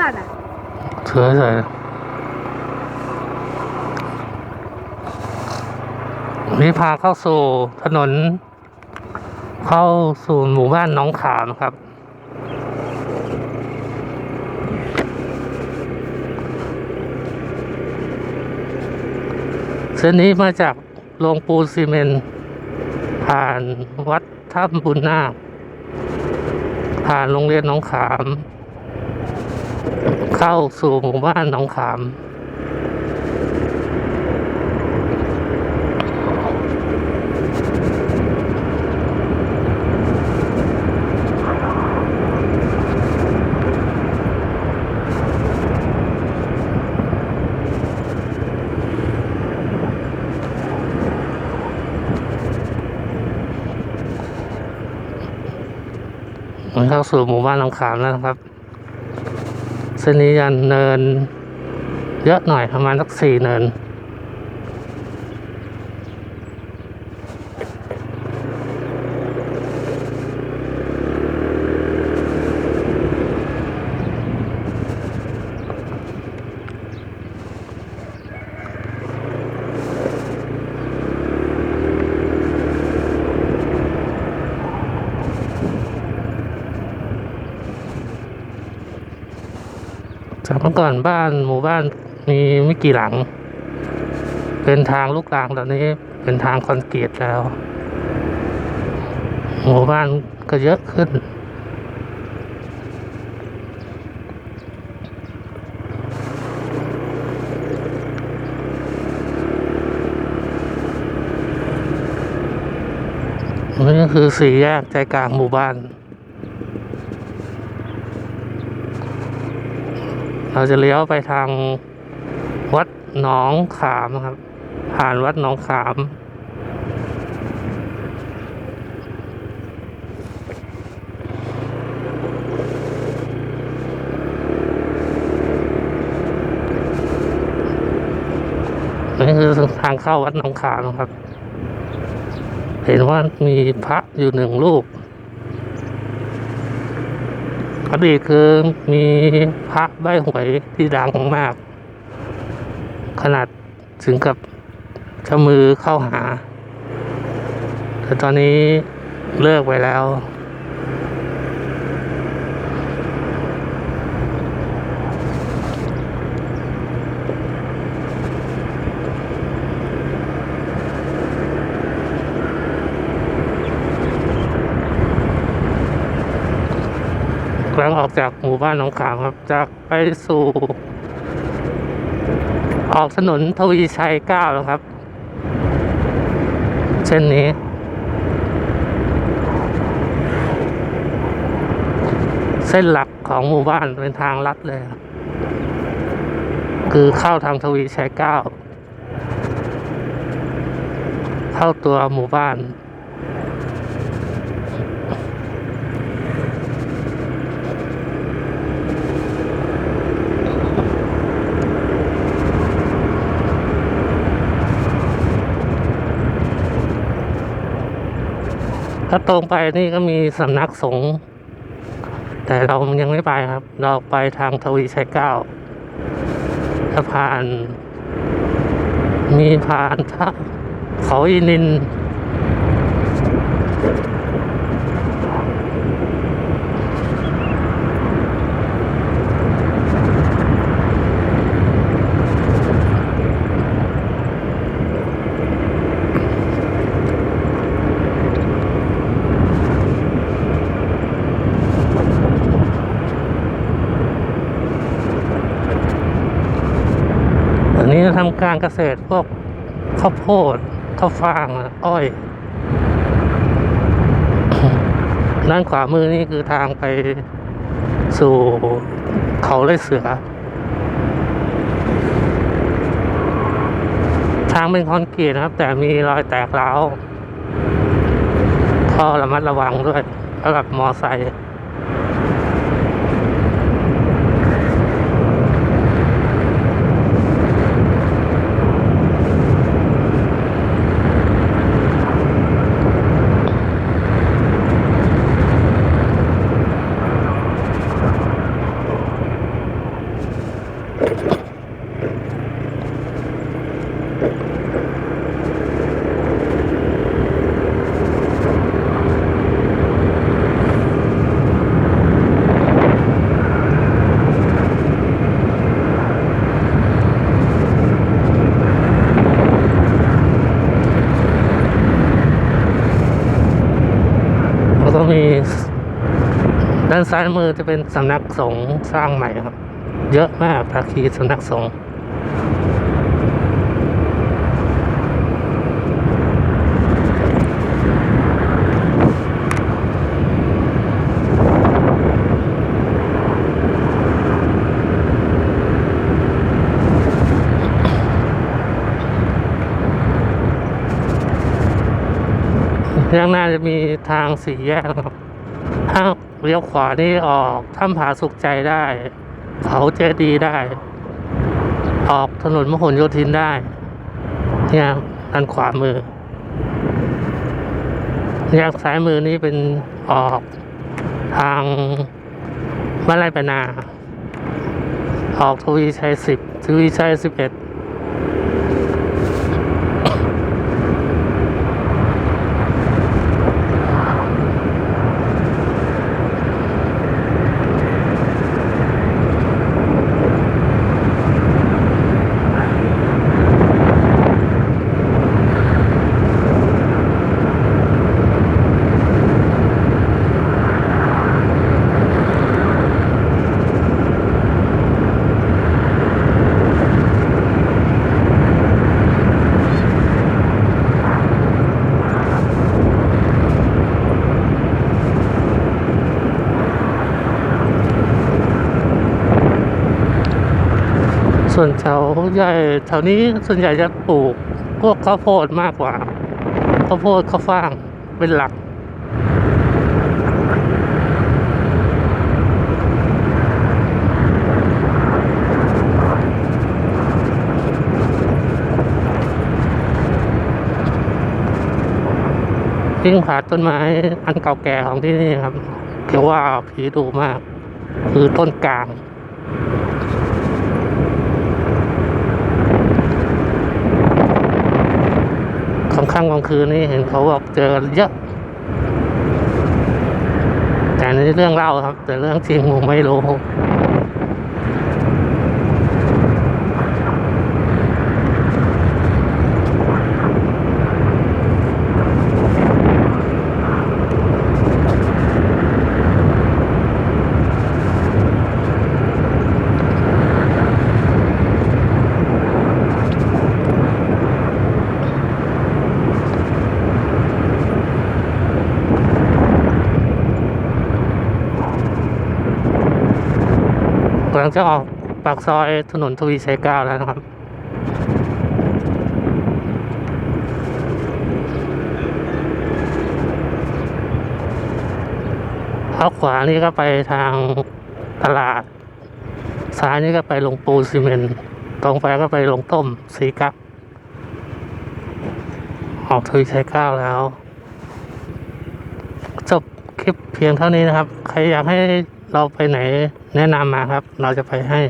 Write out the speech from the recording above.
บ้านอะสวยสวยนี่พาเข้าสู่ถนน เข้าสู่หมู่บ้านน้องขามครับ เส้นนี้มาจากโรงปูนซีเมนต์ผ่านวัดถ้ำบุญนาคผ่านโรงเรียนน้องขาม เข้าสู่หมู่บ้านหน้องขามมันเข้าสู่หมู่บ้านหนองขามแล้วนะครับ เส้นนี้ยันเนิน เยอะหน่อยประมาณสักสี่เนิน เมื่อก่อนบ้านหมู่บ้านมีไม่กี่หลัง เป็นทางลูกรังตอนนี้ เป็นทางคอนกรีตแล้ว หมู่บ้านก็เยอะขึ้น นี่ก็คือสี่แยกใจกลางหมู่บ้าน เราจะเลี้ยวไปทางวัดหนองขามครับ ผ่านวัดหนองขาม นี่คือทางเข้าวัดหนองขามครับ เห็นว่ามีพระอยู่หนึ่งรูป อดีตคือมีพระใบหวยที่ดังมาก ขนาดถึงกับชะมือเข้าหา แต่ตอนนี้เลิกไปแล้ว ออกจากหมู่บ้านหนองขามครับ จากไปสู่ ออกถนนทวีชัยเก้าแล้วครับ เช่นนี้เส้นหลักของหมู่บ้านเป็นทางลัดเลย คือเข้าทางทวีชัยเก้า เข้าตัวหมู่บ้าน ถ้าตรงไปนี่ก็มีสำนักสงฆ์แต่เรายังไม่ไปครับ เราไปทางทวีชัยเก้าสะพาน มีผ่านท่าเขาอินิน อันนี้ ทำการเกษตรพวกข้าวโพดข้าวฟ่างอ้อย ด้านขวามือนี่คือทางไปสู่เขาเลยเสือ ทางเป็นคอนกรีตนะครับ แต่มีรอยแตกร้าวข้อระมัดระวังด้วยสำหรับมอไซค์ ด้านซ้ายมือจะเป็นสำนักสงฆ์สร้างใหม่ครับ เยอะมากภาคีสำนักสงฆ์ข้างหน้าจะมีทางสี่แยกครับถ้า เลี้ยวขวานี่ออกถ้ำผาสุขใจได้ เขาเจดีได้ ออกถนนมหนโยธินได้ เนี่ยด้านขวามือแยกซ้ายมือนี่เป็นออกทางบ้านไร่ปนา ออกทวีชัยสิบทวีชัยสิบเอ็ด ส่วนแถวใหญ่แถวนี้ส่วนใหญ่จะปลูกพวกข้าวโพดมากกว่าข้าวโพดข้าวฟ่างเป็นหลักทิ้งผาต้นไม้อันเก่าแก่ของที่นี่ครับเรียกว่าผีดุมาก คือต้นกลาง กลาง ค่ำกลางคืนนี่เห็นเขาบอกเจอกันเยอะ แต่ในเรื่องเล่าครับ แต่เรื่องจริงผมไม่รู้ำลังจะออกปากซอยถนนทวีชัยเก้าแล้วนะครับ เอาขวานี่ก็ไปทางตลาด ซ้ายนี่ก็ไปลงปูซีเมนต์ตรงไปก็ไปลงต้มสีกักออกทวีชัยเก้าแล้ว จบคลิปเพียงเท่านี้นะครับ ใครอยากให้ เราไปไหนแนะนำมาครับ เราจะไปให้